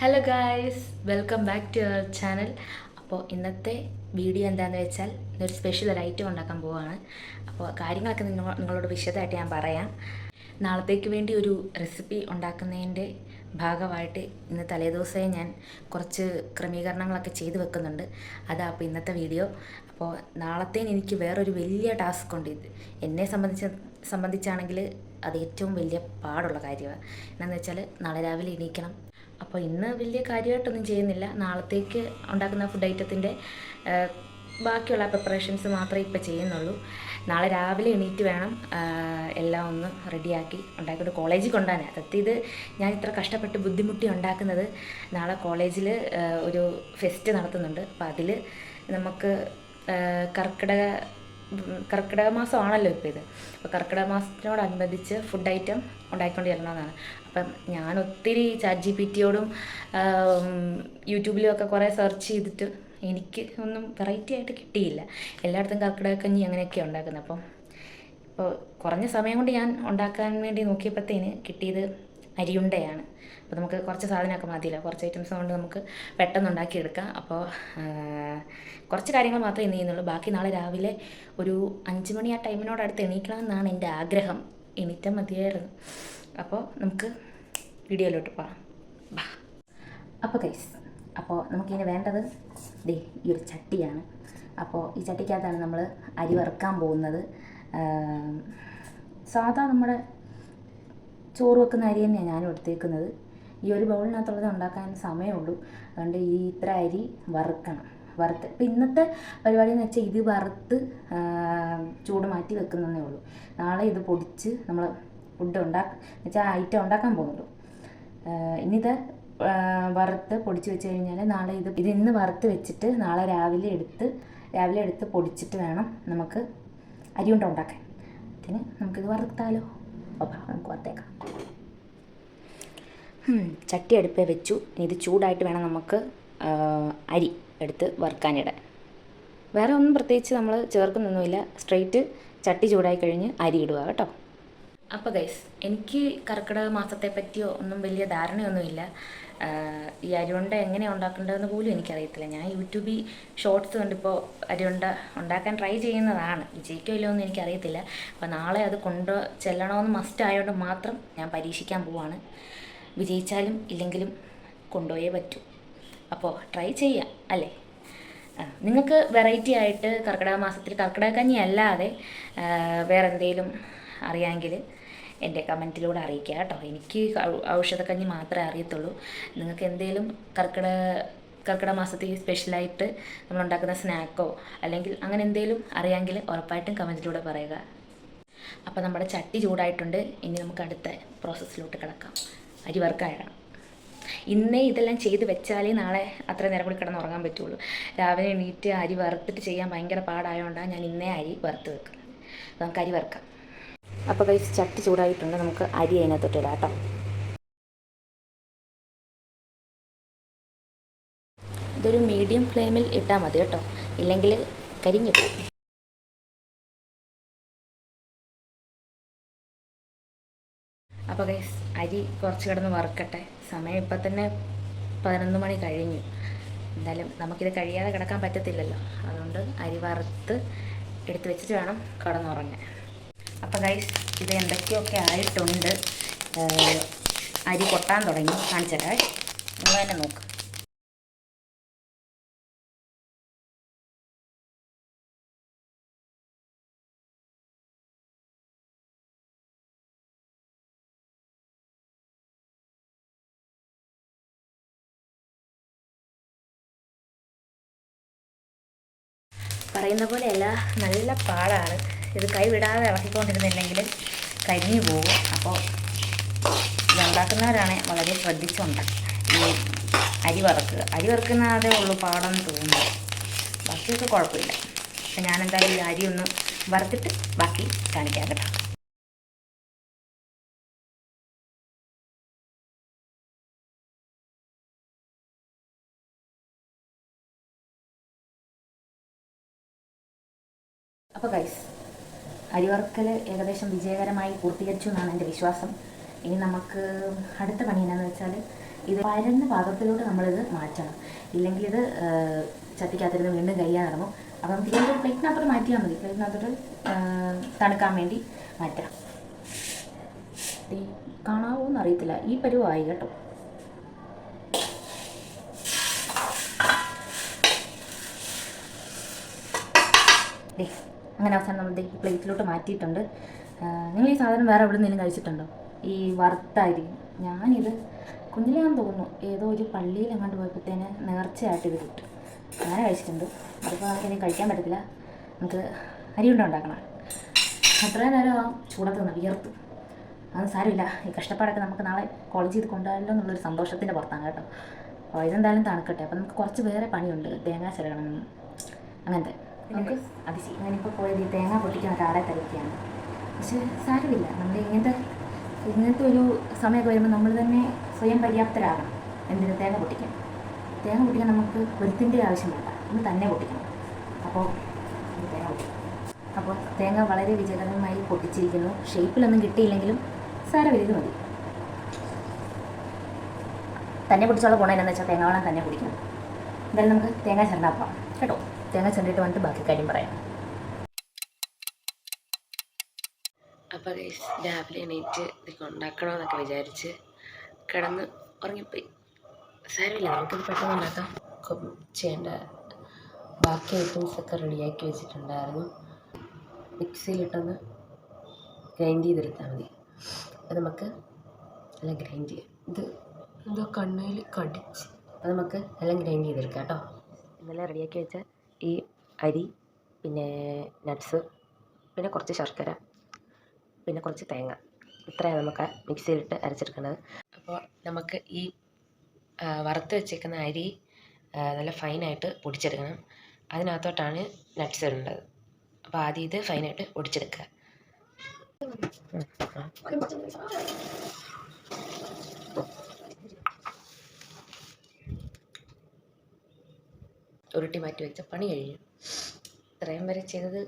Hello guys welcome back to our channel അപ്പോൾ ഇന്നത്തെ video എന്താണെന്ന് വെച്ചാൽ ഇന്നൊരു സ്പെഷ്യൽ ഒരു ഐറ്റം ഉണ്ടാക്കാൻ പോവുകയാണ് അപ്പോൾ കാര്യങ്ങളൊക്കെ നിങ്ങൾ നിങ്ങളോട് വിശദമായിട്ട് ഞാൻ പറയാം. നാളത്തേക്ക് വേണ്ടി ഒരു റെസിപ്പി ഉണ്ടാക്കുന്നതിന്റെ ഭാഗമായിട്ട് ഇന്ന് തലേദിവസമേ ഞാൻ കുറച്ച് ക്രമീകരണങ്ങളൊക്കെ ചെയ്ത് വെക്കുന്നുണ്ട്. അതാ അപ്പോൾ ഇന്നത്തെ വീഡിയോ അപ്പോൾ നാളത്തേന് എനിക്ക് വേറൊരു വലിയ ടാസ്ക് ഉണ്ട്. ഇത് എന്നെ സംബന്ധിച്ച് സംബന്ധിച്ചാണെങ്കിൽ അത് ഏറ്റവും വലിയ പാടുള്ള കാര്യമാണ്. എന്താണെന്ന് വെച്ചാൽ നാളെ രാവിലെ എണീക്കണം. അപ്പോൾ ഇന്ന് വലിയ കാര്യമായിട്ടൊന്നും ചെയ്യുന്നില്ല. നാളത്തേക്ക് ഉണ്ടാക്കുന്ന ഫുഡ് ഐറ്റത്തിന്റെ ബാക്കിയുള്ള പ്രിപ്പറേഷൻസ് മാത്രമേ ഇപ്പോൾ ചെയ്യുന്നുള്ളൂ. നാളെ രാവിലെ എണീറ്റ് വേണം എല്ലാം ഒന്ന് റെഡിയാക്കി ഉണ്ടാക്കിയിട്ട് കോളേജിൽ കൊണ്ടുപോകാൻ. സത്യം ഞാൻ ഇത്ര കഷ്ടപ്പെട്ട് ബുദ്ധിമുട്ടി ഉണ്ടാക്കുന്നത്. നാളെ കോളേജിൽ ഒരു ഫെസ്റ്റ് നടത്തുന്നുണ്ട്. അപ്പോൾ അതിൽ നമുക്ക് കർക്കിടക കർക്കിടക മാസമാണല്ലോ ഇപ്പോൾ ഇത്. അപ്പോൾ കർക്കിടക മാസത്തിനോടനുബന്ധിച്ച് ഫുഡ് ഐറ്റം ഉണ്ടാക്കിക്കൊണ്ട് ചെല്ലണമെന്നാണ് അപ്പം ഞാൻ ഒത്തിരി ചാറ്റ് ജി പി ടിയോടും യൂട്യൂബിലും ഒക്കെ കുറേ സെർച്ച് ചെയ്തിട്ട് എനിക്ക് ഒന്നും വെറൈറ്റി ആയിട്ട് കിട്ടിയില്ല. എല്ലായിടത്തും കർക്കിടക കഞ്ഞി അങ്ങനെയൊക്കെ ഉണ്ടാക്കുന്നത്. അപ്പം ഇപ്പോൾ കുറഞ്ഞ സമയം കൊണ്ട് ഞാൻ ഉണ്ടാക്കാൻ വേണ്ടി നോക്കിയപ്പോഴത്തേന് കിട്ടിയത് അരിയുണ്ടയാണ്. അപ്പോൾ നമുക്ക് കുറച്ച് സാധനമൊക്കെ മതിയല്ലോ. കുറച്ച് ഐറ്റംസ് കൊണ്ട് നമുക്ക് പെട്ടെന്ന് ഉണ്ടാക്കിയെടുക്കാം അപ്പോൾ കുറച്ച് കാര്യങ്ങൾ മാത്രമേ ഇന്ന് ചെയ്യുന്നുള്ളൂ. ബാക്കി നാളെ രാവിലെ ഒരു അഞ്ച് മണി ആ ടൈമിനോടടുത്ത് എണീക്കണം എന്നാണ് എന്റെ ആഗ്രഹം. എണീറ്റാൽ മതിയായിരുന്നു. അപ്പോൾ നമുക്ക് വീഡിയോയിലോട്ട് പോകാം ബാ. അപ്പോൾ കൈസ് അപ്പോൾ നമുക്കിനി വേണ്ടത് ദേ ഈ ഒരു ചട്ടിയാണ്. അപ്പോൾ ഈ ചട്ടിക്കകത്താണ് നമ്മൾ അരി വറുക്കാൻ പോകുന്നത്. സാധാ നമ്മുടെ ചോറ് വെക്കുന്ന അരി തന്നെയാണ് ഞാനും എടുത്തേക്കുന്നത്. ഈ ഒരു ബൗളിനകത്തുള്ളത് ഉണ്ടാക്കാൻ സമയമുള്ളൂ. അതുകൊണ്ട് ഈ ഇത്ര അരി വറുക്കണം. വറുത്ത് ഇപ്പം ഇന്നത്തെ പരിപാടി എന്ന് വെച്ചാൽ ഇത് വറുത്ത് ചൂട് മാറ്റി വെക്കുന്നതേ ഉള്ളൂ. നാളെ ഇത് പൊടിച്ച് നമ്മൾ ഫുഡ് ഉണ്ടാക്ക വെച്ചാൽ ഐറ്റം ഉണ്ടാക്കാൻ പോകുന്നുള്ളൂ. ഇനിത് വറുത്ത് പൊടിച്ച് വെച്ച് കഴിഞ്ഞാൽ നാളെ ഇത് ഇത് ഇന്ന് വറുത്ത് വെച്ചിട്ട് നാളെ രാവിലെ എടുത്ത് രാവിലെ എടുത്ത് പൊടിച്ചിട്ട് വേണം നമുക്ക് അരിയുണ്ട ഉണ്ടാക്കാൻ. അതിന് നമുക്കിത് വറുത്താലോ? അപ്പോൾ നമുക്ക് വറുത്തേക്കാം. ചട്ടി അടുപ്പേ വെച്ചു. ഇത് ചൂടായിട്ട് വേണം നമുക്ക് അരി എടുത്ത് വറുക്കാനിടാൻ. വേറെ ഒന്നും പ്രത്യേകിച്ച് നമ്മൾ ചേർക്കുന്നൊന്നുമില്ല. സ്ട്രെയിറ്റ് ചട്ടി ചൂടായി കഴിഞ്ഞ് അരി ഇടുക കേട്ടോ. അപ്പോൾ ഗൈസ് എനിക്ക് കർക്കിടക മാസത്തെ പറ്റിയോ ഒന്നും വലിയ ധാരണയൊന്നുമില്ല. ഈ അരിയുണ്ട എങ്ങനെ ഉണ്ടാക്കേണ്ടതെന്ന് പോലും എനിക്കറിയത്തില്ല. ഞാൻ യൂട്യൂബിൽ ഷോർട്സ് കണ്ടിപ്പോൾ അരിയുണ്ട ഉണ്ടാക്കാൻ ട്രൈ ചെയ്യുന്നതാണ്. വിജയിക്കോ ഇല്ലയോ എന്ന് എനിക്കറിയത്തില്ല. അപ്പോൾ നാളെ അത് കൊണ്ട് ചെല്ലണമെന്ന് മസ്റ്റ് ആയതുകൊണ്ട് മാത്രം ഞാൻ പരീക്ഷിക്കാൻ പോവാണ്. വിജയിച്ചാലും ഇല്ലെങ്കിലും കൊണ്ടുപോയേ പറ്റൂ. അപ്പോൾ ട്രൈ ചെയ്യാം അല്ലേ? നിങ്ങൾക്ക് വെറൈറ്റി ആയിട്ട് കർക്കിടക മാസത്തിൽ കർക്കിടക കഞ്ഞി അല്ലാതെ വേറെ എന്തെങ്കിലും അറിയാമെങ്കിൽ എന്റെ കമന്റിലൂടെ അറിയിക്കുക കേട്ടോ. എനിക്ക് ഔഷധക്കഞ്ഞി മാത്രമേ അറിയത്തുള്ളൂ. നിങ്ങൾക്ക് എന്തെങ്കിലും കർക്കിടക കർക്കിടക മാസത്തിൽ സ്പെഷ്യലായിട്ട് നമ്മൾ ഉണ്ടാക്കുന്ന സ്നാക്കോ അല്ലെങ്കിൽ അങ്ങനെ എന്തെങ്കിലും അറിയാമെങ്കിൽ ഉറപ്പായിട്ടും കമന്റിലൂടെ പറയുക. അപ്പോൾ നമ്മുടെ ചട്ടി ചൂടായിട്ടുണ്ട്. ഇനി നമുക്ക് അടുത്ത പ്രോസസ്സിലോട്ട് കിടക്കാം. അരി വറുക്കായിടണം ഇന്നേ ഇതെല്ലാം ചെയ്ത് വെച്ചാലേ നാളെ അത്ര നേരം കൂടി കിടന്ന് ഉറങ്ങാൻ പറ്റുള്ളൂ. രാവിലെ എണീറ്റ് അരി വറുത്തിട്ട് ചെയ്യാൻ ഭയങ്കര പാടായതുകൊണ്ടാണ് ഞാൻ ഇന്നേ അരി വറുത്ത് വെക്കുന്നത് നമുക്ക് അരി വറുക്കാം. അപ്പോൾ കഴിച്ച് ചട്ടി ചൂടായിട്ടുണ്ട്. നമുക്ക് അരി അതിനകത്തോട്ട് ഇടാം കേട്ടോ. ഇതൊരു മീഡിയം ഫ്ലെയിമിൽ ഇട്ടാൽ മതി കേട്ടോ. ഇല്ലെങ്കിൽ കരിഞ്ഞു പോകും. അപ്പോൾ ഗൈസ് അരി കുറച്ച് കിടന്ന് വറുക്കട്ടെ. സമയം ഇപ്പം തന്നെ പതിനൊന്ന് മണി കഴിഞ്ഞു. എന്തായാലും നമുക്കിത് കഴിയാതെ കിടക്കാൻ പറ്റത്തില്ലല്ലോ. അതുകൊണ്ട് അരി വറുത്ത് എടുത്ത് വെച്ചിട്ട് വേണം കിടന്നുറങ്ങാൻ. അപ്പോൾ ഗൈസ് ഇത് എന്തൊക്കെയൊക്കെ ആയിട്ടുണ്ട്? അരി കൊട്ടാൻ തുടങ്ങി. കാണിച്ചേരേ നിങ്ങൾ തന്നെ നോക്ക്. പറയുന്ന പോലെയല്ല. നല്ല പാടാണ്. ഇത് കൈവിടാതെ വിടാതെ ഇളക്കിക്കൊണ്ടിരുന്നില്ലെങ്കിൽ കരിഞ്ഞു പോകും. അപ്പോൾ ഇതുണ്ടാക്കുന്നവരാണ് വളരെ ശ്രദ്ധിച്ചുണ്ടാക്കുക ഈ അരി വറുക്കുക. അരി വറക്കുന്നതേ ഉള്ളൂ പാടെന്ന് തോന്നുന്നു. ബാക്കിയൊക്കെ കുഴപ്പമില്ല. അപ്പം ഞാനെന്തായാലും ഈ അരി ഒന്ന് വറുത്തിട്ട് ബാക്കി കാണിക്കാം കേട്ടോ. അപ്പോൾ ഗൈസ് അരിവർക്കൽ ഏകദേശം വിജയകരമായി പൂർത്തീകരിച്ചു എന്നാണ് എന്റെ വിശ്വാസം. ഇനി നമുക്ക് അടുത്ത പണി എന്നാന്ന് വെച്ചാൽ ഇത് പരന്ന പാകത്തിലോട്ട് നമ്മളിത് മാറ്റണം. ഇല്ലെങ്കിൽ ഇത് ചത്തിക്കാത്തിരുന്ന് വീണ്ടും കഴിയാൻ ഇറങ്ങും. അപ്പോൾ നമുക്ക് ഇതിന്റെ പ്ലേറ്റിനകത്തോട്ട് മാറ്റിയാൽ മതി. പ്ലേറ്റിനകത്തോട്ട് തണുക്കാൻ വേണ്ടി മാറ്റാം കാണാവോ എന്നറിയത്തില്ല ഈ പരുവായി കേട്ടോ. ദേ അങ്ങനെ അവസാനം നമ്മൾ ഈ പ്ലേറ്റിലോട്ട് മാറ്റിയിട്ടുണ്ട്. നിങ്ങൾ ഈ സാധനം വേറെ എവിടെ നിന്നെങ്കിലും കഴിച്ചിട്ടുണ്ടോ? ഈ വറുത്തായിരിക്കും. ഞാനിത് കുഞ്ഞിലാന്ന് തോന്നുന്നു. ഏതോ ഒരു പള്ളിയിൽ അങ്ങോട്ട് പോയപ്പോഴത്തേന് നേർച്ചയായിട്ട് ഇത് കിട്ടും. അങ്ങനെ കഴിച്ചിട്ടുണ്ട്. അതിപ്പോൾ ഇനി കഴിക്കാൻ പറ്റത്തില്ല. നമുക്ക് അരി കൊണ്ട് ഉണ്ടാക്കണം? അത്രയും നേരം ആ ചൂടത്ത് നിന്ന് വിയർത്തു. അത് സാരമില്ല. ഈ കഷ്ടപ്പാടൊക്കെ നമുക്ക് നാളെ കോളേജ് ചെയ്ത് കൊണ്ടുപോകാമല്ലോ എന്നുള്ളൊരു സന്തോഷത്തിന്റെ പുറത്താണ് കേട്ടോ. അപ്പോൾ ഇതെന്തായാലും തണുക്കട്ടെ. അപ്പോൾ നമുക്ക് കുറച്ച് വേറെ പണിയുണ്ട്. തേങ്ങ ചിരകണം. അങ്ങനത്തെ. നമുക്ക് അതിശി ഞാനിപ്പോൾ പോയത് ഈ തേങ്ങ പൊട്ടിക്കാൻ ഒരാളെ തിരക്കിയാണ് പക്ഷേ സാരമില്ല. നമ്മൾ ഇങ്ങനത്തെ ഇങ്ങനത്തെ ഒരു സമയമൊക്കെ വരുമ്പോൾ നമ്മൾ തന്നെ സ്വയം പര്യാപ്തരാകണം. എന്തിനു തേങ്ങ പൊട്ടിക്കാൻ? തേങ്ങ പൊട്ടിക്കാൻ നമുക്ക് വെളുത്തിന്റെ ആവശ്യം വേണ്ട. നമ്മൾ തന്നെ പൊട്ടിക്കണം. അപ്പോൾ തേങ്ങ പൊട്ടിക്കും അപ്പോൾ തേങ്ങ വളരെ വിജയകരമായി പൊട്ടിച്ചിരിക്കുന്നു. ഷേപ്പിലൊന്നും കിട്ടിയില്ലെങ്കിലും സാരമില്ല ഇത് മതി. തന്നെ പൊടിച്ചുള്ള ഗുണം എന്താണെന്ന് വെച്ചാൽ തേങ്ങ വെള്ളം തന്നെ കുടിക്കണം എന്തായാലും നമുക്ക് തേങ്ങ പോവാം. കേട്ടോ? തേങ്ങ ചെണ്ടിട്ട് വന്നിട്ട് ബാക്കി കാര്യം പറയാം. അപ്പോൾ ഗൈസ് രാവിലെ എണീറ്റ് ഇതൊക്കെ ഉണ്ടാക്കണമെന്നൊക്കെ വിചാരിച്ച് കിടന്ന് ഉറങ്ങിപ്പോയി. സാരമില്ല നമുക്കിത് പെട്ടെന്ന് ഉണ്ടാക്കാം. ചെയ്യേണ്ട ബാക്കി ഐറ്റംസൊക്കെ റെഡിയാക്കി വെച്ചിട്ടുണ്ടായിരുന്നു. മിക്സിയിലിട്ടൊന്ന് ഗ്രൈൻഡ് ചെയ്തെടുത്താൽ മതി. അത് നമുക്ക് നല്ല ഗ്രൈൻഡ് ചെയ്യാം. ഇത് എന്തോ കണ്ണയിൽ കടിച്ച്. അത് നമുക്ക് എല്ലാം ഗ്രൈൻഡ് ചെയ്തെടുക്കാം കേട്ടോ. ഇന്നലെ റെഡിയാക്കി വെച്ച ഈ അരി പിന്നെ നട്ട്സ് പിന്നെ കുറച്ച് ശർക്കര പിന്നെ കുറച്ച് തേങ്ങ. ഇത്രയാണ് നമുക്ക് മിക്സിയിലിട്ട് അരച്ചെടുക്കേണ്ടത് അപ്പോൾ നമുക്ക് ഈ വറുത്ത് വെച്ചേക്കുന്ന അരി നല്ല ഫൈനായിട്ട് പൊടിച്ചെടുക്കണം. അതിനകത്തോട്ടാണ് നട്ട്സ് ഇടേണ്ടത്. അപ്പോൾ ആദ്യം ഇത് ഫൈനായിട്ട് പൊടിച്ചെടുക്കുക ഉം, ആ. ഉരുട്ടി മാറ്റി വെച്ച പണി കഴിഞ്ഞു. ഇത്രയും വരെ ചെയ്തത്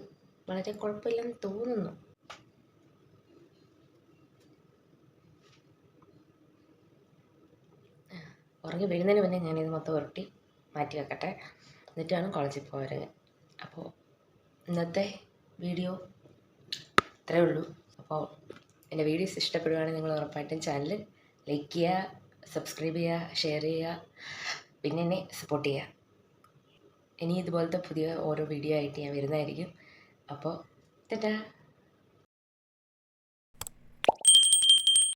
വളരെ കുഴപ്പമില്ലെന്ന് തോന്നുന്നു. ഉറങ്ങി വീഴുന്നതിന് മുന്നേ ഞാനിത് മൊത്തം ഉരുട്ടി മാറ്റി വെക്കട്ടെ. എന്നിട്ടാണ് കോളേജിൽ പോകരുത് അപ്പോൾ ഇന്നത്തെ വീഡിയോ ഇത്രയേ ഉള്ളൂ. അപ്പോൾ എന്റെ വീഡിയോസ് ഇഷ്ടപ്പെടുകയാണെങ്കിൽ നിങ്ങൾ ഉറപ്പായിട്ടും ചാനൽ ലൈക്ക് ചെയ്യുക സബ്സ്ക്രൈബ് ചെയ്യുക ഷെയർ ചെയ്യുക പിന്നെ എന്നെ സപ്പോർട്ട് ചെയ്യുക. ഇനി ഇതുപോലത്തെ പുതിയ ഓരോ വീഡിയോ ആയിട്ട് ഞാൻ വരുന്നതായിരിക്കും. അപ്പോൾ തെറ്റാ